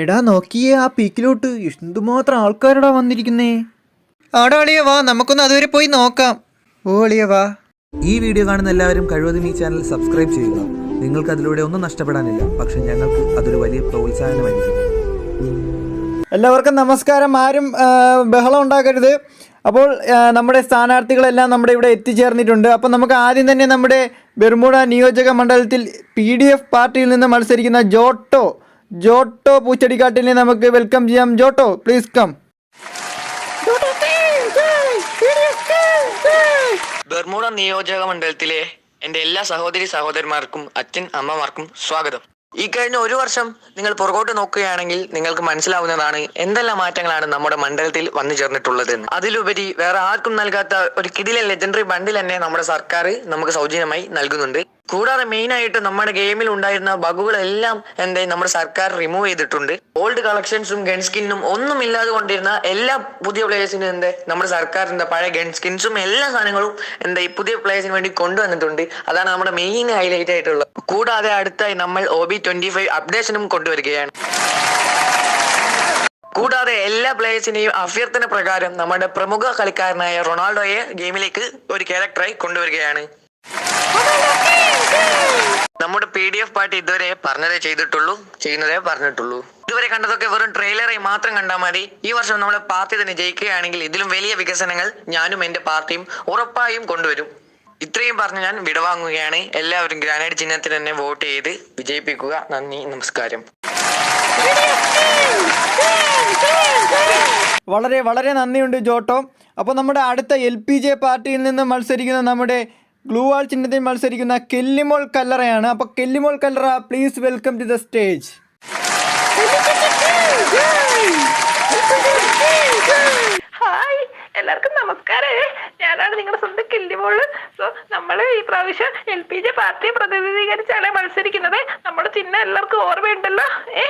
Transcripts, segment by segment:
എടാ നോക്കിയേ ആ പീക്കിലോട്ട്. എന്തുമാത്രം ആൾക്കാരടാ വന്നിരിക്കുന്നേ? ആടാ അളിയ വാ നമുക്കൊന്ന് അതുവരെ പോയി നോക്കാം. ഓ അളിയ വാ. ഈ വീഡിയോ കാണുന്ന എല്ലാവരും കഴിവതും ഈ ചാനൽ സബ്സ്ക്രൈബ് ചെയ്യുക. നിങ്ങൾക്ക് അതിലൂടെ ഒന്നും നഷ്ടപ്പെടാനില്ല. പക്ഷെ ഞങ്ങൾക്ക് അതൊരു വലിയ പ്രോത്സാഹനമായിരിക്കും. എല്ലാവർക്കും നമസ്കാരം. ആരും ബഹളം ഉണ്ടാക്കരുത്. അപ്പോൾ നമ്മുടെ സ്ഥാനാർത്ഥികളെല്ലാം നമ്മുടെ ഇവിടെ എത്തിച്ചേർന്നിട്ടുണ്ട്. അപ്പോൾ നമുക്ക് ആദ്യം തന്നെ നമ്മുടെ ബെർമുഡ നിയോജക മണ്ഡലത്തിൽ പി ഡി എഫ് പാർട്ടിയിൽ നിന്ന് മത്സരിക്കുന്ന ജോട്ടോ ജോട്ടോ പൂച്ചടിക്കാട്ടിനെ നമുക്ക് വെൽക്കം ചെയ്യാം. Jota please come. ബെർമുഡ നിയോജക മണ്ഡലത്തിലെ എന്റെ എല്ലാ സഹോദരി സഹോദരന്മാർക്കും അച്ഛൻ അമ്മമാർക്കും സ്വാഗതം. ഈ കഴിഞ്ഞ ഒരു വർഷം നിങ്ങൾ പുറകോട്ട് നോക്കുകയാണെങ്കിൽ നിങ്ങൾക്ക് മനസ്സിലാവുന്നതാണ് എന്തെല്ലാം മാറ്റങ്ങളാണ് നമ്മുടെ മണ്ഡലത്തിൽ വന്നു ചേർന്നിട്ടുള്ളത് അതിലുപരി വേറെ ആർക്കും നൽകാത്ത ഒരു കിടിലെ ലെജൻഡറി ബണ്ടിൽ തന്നെ നമ്മുടെ സർക്കാർ നമുക്ക് സൗജന്യമായി നൽകുന്നുണ്ട്. കൂടാതെ മെയിൻ ആയിട്ട് നമ്മുടെ ഗെയിമിൽ ഉണ്ടായിരുന്ന ബഗുകളെല്ലാം എന്താ നമ്മുടെ സർക്കാർ റിമൂവ് ചെയ്തിട്ടുണ്ട്. ഓൾഡ് കളക്ഷൻസും ഗൺ സ്കിന്നും ഒന്നും ഇല്ലാതെ കൊണ്ടിരുന്ന എല്ലാ പുതിയ പ്ലേയേഴ്സിനും എന്താ നമ്മുടെ സർക്കാരിന്റെ പഴയ ഗൺ സ്കിൻസും എല്ലാ സാധനങ്ങളും എന്താ ഈ പുതിയ പ്ലേയേഴ്സിന് വേണ്ടി കൊണ്ടുവന്നിട്ടുണ്ട്. അതാണ് നമ്മുടെ മെയിൻ ഹൈലൈറ്റ് ആയിട്ടുള്ളത്. കൂടാതെ അടുത്തായി നമ്മൾ ഒ ബി ട്വന്റി ഫൈവ് അപ്ഡേഷനും കൊണ്ടുവരികയാണ്. കൂടാതെ എല്ലാ പ്ലേയേഴ്സിനെയും അഭ്യർത്ഥന പ്രകാരം നമ്മുടെ പ്രമുഖ കളിക്കാരനായ റൊണാൾഡോയെ ഗെയിമിലേക്ക് ഒരു ക്യാരക്ടറായി കൊണ്ടുവരികയാണ്. പി ഡി എഫ് പാർട്ടി ഇതുവരെ പറഞ്ഞതേ ചെയ്തിട്ടുള്ളൂ ചെയ്യുന്നതേ പറഞ്ഞിട്ടുള്ളൂ. ഇതുവരെ കണ്ടതൊക്കെ വെറും ട്രെയിലറായി മാത്രം കണ്ടാൽ മതി. ഈ വർഷം നമ്മളെ പാർട്ടി തന്നെ ജയിക്കുകയാണെങ്കിൽ ഇതിലും വലിയ വികസനങ്ങൾ ഞാനും എന്റെ പാർട്ടിയും ഉറപ്പായും കൊണ്ടുവരും. ഇത്രയും പറഞ്ഞ് ഞാൻ വിടവാങ്ങുകയാണ്. എല്ലാവരും ഗ്രാനൈഡ് ചിഹ്നത്തിന് തന്നെ വോട്ട് ചെയ്ത് വിജയിപ്പിക്കുക. നന്ദി നമസ്കാരം. വളരെ വളരെ നന്ദിയുണ്ട് ജോട്ടോ. അപ്പോൾ നമ്മുടെ അടുത്ത എൽ പി ജെ പാർട്ടിയിൽ നിന്ന് മത്സരിക്കുന്ന നമ്മുടെ ഗ്ലൂവാൾ ചിഹ്നത്തിൽ മത്സരിക്കുന്ന കെല്ലിമോൾ കല്ലറയാണ്. അപ്പോൾ Kellymol Kallara please welcome to the stage hi എല്ലാവർക്കും നമസ്കാരം. ഞാനാണ് നിങ്ങളുടെ സ്വന്തം കില്ലിമോൾ സോ നമ്മൾ ഈ പ്രാവശ്യം എൽ പി ജെ പാർട്ടിയെ പ്രതിനിധീകരിച്ചാണ് മത്സരിക്കുന്നത്. നമ്മുടെ ചിഹ്നം എല്ലാവർക്കും ഓർമ്മയുണ്ടല്ലോ. ഏ?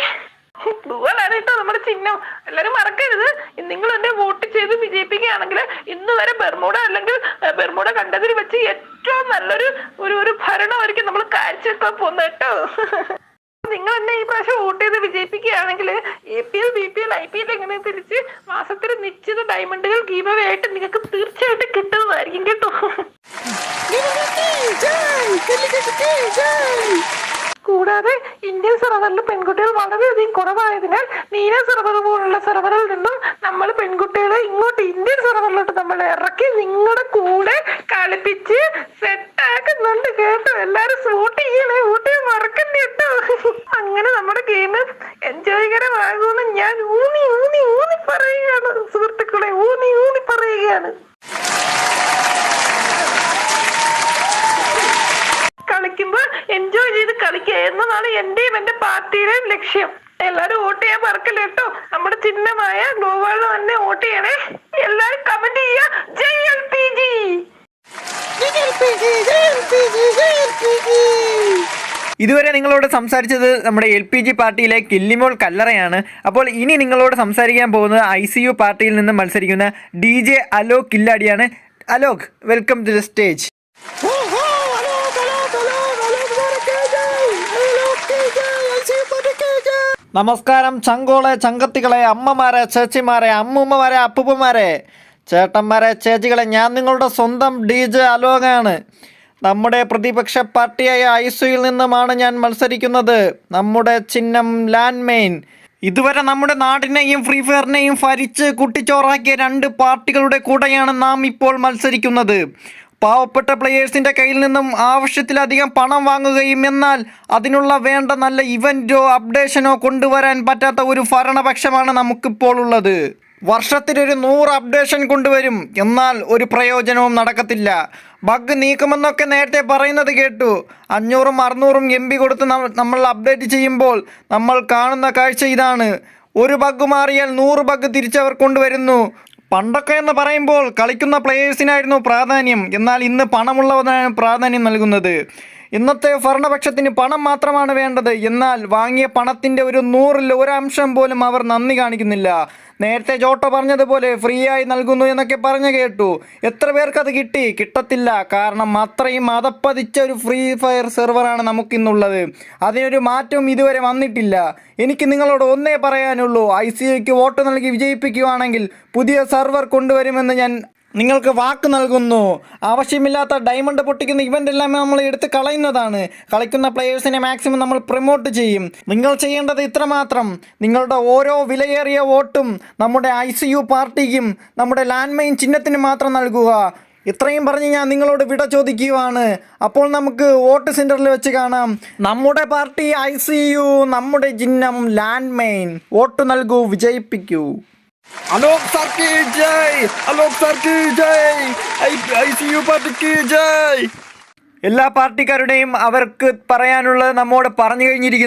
ഗൂഗിളാണ് കേട്ടോ നമ്മുടെ ചിഹ്നം. എല്ലാവരും മറക്കരുത്. നിങ്ങൾ എന്നെ വോട്ട് ചെയ്ത് വിജയിപ്പിക്കുകയാണെങ്കിൽ ഇന്ന് വരെ ബെർമൂഡ അല്ലെങ്കിൽ ഏ, ബെർമൂഡ കണ്ടതിൽ വെച്ച് ഏറ്റവും നല്ലൊരു ഒരു ഒരു ഭരണമായിരിക്കും നമ്മൾ കാഴ്ചവെക്കാൻ പോകുന്നത് കേട്ടോ. നിങ്ങൾ എന്നെ ഈ പ്രാവശ്യം വോട്ട് ചെയ്ത് വിജയിപ്പിക്കുകയാണെങ്കിൽ A P L B P L I P L എങ്ങനെ തിരിച്ച് മാസത്തിൽ നിശ്ചിത ഡയമണ്ടുകൾ ഗീവ് ആയിട്ട് നിങ്ങൾക്ക് തീർച്ചയായിട്ടും കിട്ടുന്നതായിരിക്കും കേട്ടോ. കൂടാതെ ഇന്ത്യൻ സെർവറിൽ പെൺകുട്ടികൾ വളരെയധികം കുറവായതിനാൽ നീല സെർവർ പോലുള്ള സെർവറിൽ നിന്നും നമ്മൾ പെൺകുട്ടികളെ ഇങ്ങോട്ട് ഇന്ത്യൻ സെർവറിലോട്ട് നമ്മൾ ഇറക്കി നിങ്ങളുടെ കൂടെ കളിപ്പിച്ച് സെറ്റ് ആക്കുന്നുണ്ട് കേട്ടോ. എല്ലാരും സൂട്ട് ചെയ്യണേ ചെയ്യാൻ മറക്കണ്ട കേട്ടോ. അങ്ങനെ നമ്മുടെ ഗെയിം എൻജോയ്കരമാകുമെന്ന് ഞാൻ ഊന്നി ഊന്നി ഊന്നി പറയുകയാണ്. സുഹൃത്തുക്കളെ ഊന്നി ഊന്നി പറയുകയാണ്. എന്നതാണ് എന്റെയും എന്റെ പാർട്ടിയുടെയും ലക്ഷ്യം. എല്ലാരും വോട്ട് ചെയ്യാൻ മറക്കല്ല കേട്ടോ? നമ്മുടെ ചിഹ്നമായ ഗോവാൾ തന്നെ വോട്ട് ചെയ്യണേ. എല്ലാരും കമന്റ് ചെയ്യുക. ഇതുവരെ നിങ്ങളോട് സംസാരിച്ചത് നമ്മുടെ എൽ പി ജി പാർട്ടിയിലെ കില്ലിമോൾ കല്ലറയാണ്. അപ്പോൾ ഇനി നിങ്ങളോട് സംസാരിക്കാൻ പോകുന്നത് ഐ സി യു പാർട്ടിയിൽ നിന്ന് മത്സരിക്കുന്ന D J Alok കില്ലാടിയാണ്. Alok welcome to the stage നമസ്കാരം ചങ്കോളെ ചങ്കത്തികളെ അമ്മമാരെ ചേച്ചിമാരെ അമ്മൂമ്മമാരെ അപ്പൂപ്പന്മാരെ. ചേട്ടന്മാരെ ചേച്ചികളെ ഞാൻ നിങ്ങളുടെ സ്വന്തം ഡി ജെ അലോകാണ് നമ്മുടെ പ്രതിപക്ഷ പാർട്ടിയായ ഐസുയിൽ നിന്നുമാണ് ഞാൻ മത്സരിക്കുന്നത്. നമ്മുടെ ചിഹ്നം ലാൻഡ് മെയിൻ ഇതുവരെ നമ്മുടെ നാടിനെയും ഫ്രീ ഫയറിനെയും ഭരിച്ച് കുട്ടിച്ചോറാക്കിയ രണ്ട് പാർട്ടികളുടെ കൂടെയാണ് നാം ഇപ്പോൾ മത്സരിക്കുന്നത്. പാവപ്പെട്ട പ്ലെയേഴ്സിന്റെ കയ്യിൽ നിന്നും ആവശ്യത്തിലധികം പണം വാങ്ങുകയും എന്നാൽ അതിനുള്ള വേണ്ട നല്ല ഇവന്റോ അപ്ഡേഷനോ കൊണ്ടുവരാൻ പറ്റാത്ത ഒരു ഭരണപക്ഷമാണ് നമുക്കിപ്പോൾ ഉള്ളത്. വർഷത്തിലൊരു നൂറ് അപ്ഡേഷൻ കൊണ്ടുവരും. എന്നാൽ ഒരു പ്രയോജനവും നടക്കത്തില്ല. ബഗ് നീക്കുമെന്നൊക്കെ നേരത്തെ പറയുന്നത് കേട്ടു. അഞ്ഞൂറും അറുന്നൂറും എം ബി കൊടുത്ത് നമ്മൾ അപ്ഡേറ്റ് ചെയ്യുമ്പോൾ നമ്മൾ കാണുന്ന കാഴ്ച ഇതാണ്. ഒരു ബഗ് മാറിയാൽ നൂറ് ബഗ് തിരിച്ചവർ കൊണ്ടുവരുന്നു. പണ്ടൊക്കെ എന്ന് പറയുമ്പോൾ കളിക്കുന്ന പ്ലേയേഴ്സിനായിരുന്നു പ്രാധാന്യം. എന്നാൽ ഇന്ന് പണമുള്ളവനാണ് പ്രാധാന്യം നൽകുന്നത്. ഇന്നത്തെ ഭരണപക്ഷത്തിന് പണം മാത്രമാണ് വേണ്ടത്. എന്നാൽ വാങ്ങിയ പണത്തിന്റെ ഒരു നൂറിൽ ഒരംശം പോലും അവർ നന്ദി കാണിക്കുന്നില്ല. നേരത്തെ ജോട്ടോ പറഞ്ഞതുപോലെ ഫ്രീ ആയി നൽകുന്നു എന്നൊക്കെ പറഞ്ഞു കേട്ടു. എത്ര പേർക്കത് കിട്ടി? കിട്ടത്തില്ല. കാരണം അത്രയും അതപ്പതിച്ച ഒരു ഫ്രീ ഫയർ സെർവറാണ് നമുക്കിന്നുള്ളത്. അതിനൊരു മാറ്റവും ഇതുവരെ വന്നിട്ടില്ല. എനിക്ക് നിങ്ങളോട് ഒന്നേ പറയാനുള്ളൂ. ഐ സി വോട്ട് നൽകി വിജയിപ്പിക്കുകയാണെങ്കിൽ പുതിയ സെർവർ കൊണ്ടുവരുമെന്ന് ഞാൻ നിങ്ങൾക്ക് വാക്ക് നൽകുന്നു. ആവശ്യമില്ലാത്ത ഡയമണ്ട് പൊട്ടിക്കുന്ന ഇവന്റ് എല്ലാം നമ്മൾ എടുത്ത് കളയുന്നതാണ്. കളിക്കുന്ന പ്ലെയേഴ്സിനെ മാക്സിമം നമ്മൾ പ്രൊമോട്ട് ചെയ്യും. നിങ്ങൾ ചെയ്യേണ്ടത് ഇത്രമാത്രം. നിങ്ങളുടെ ഓരോ വിലയേറിയ വോട്ടും നമ്മുടെ ഐ സി യു പാർട്ടിക്കും നമ്മുടെ ലാൻഡ് മൈൻ ചിഹ്നത്തിന് മാത്രം നൽകുക. ഇത്രയും പറഞ്ഞ് ഞാൻ നിങ്ങളോട് വിട ചോദിക്കുകയാണ്. അപ്പോൾ നമുക്ക് വോട്ട് സെന്ററിൽ വെച്ച് കാണാം. നമ്മുടെ പാർട്ടി ഐ സി യു നമ്മുടെ ചിഹ്നം ലാൻഡ് മൈൻ വോട്ട് നൽകൂ വിജയിപ്പിക്കൂ. അലോക് സാർക്ക് ജയ് അലോക് സാർക്ക് ജയ് ഐ സി യു പാർട്ടിക്ക് ജയ്. എല്ലാ പാർട്ടിക്കാരുടെയും അവർക്ക് പറയാനുള്ളത് നമ്മോട് പറഞ്ഞു കഴിഞ്ഞിരിക്കുന്നു.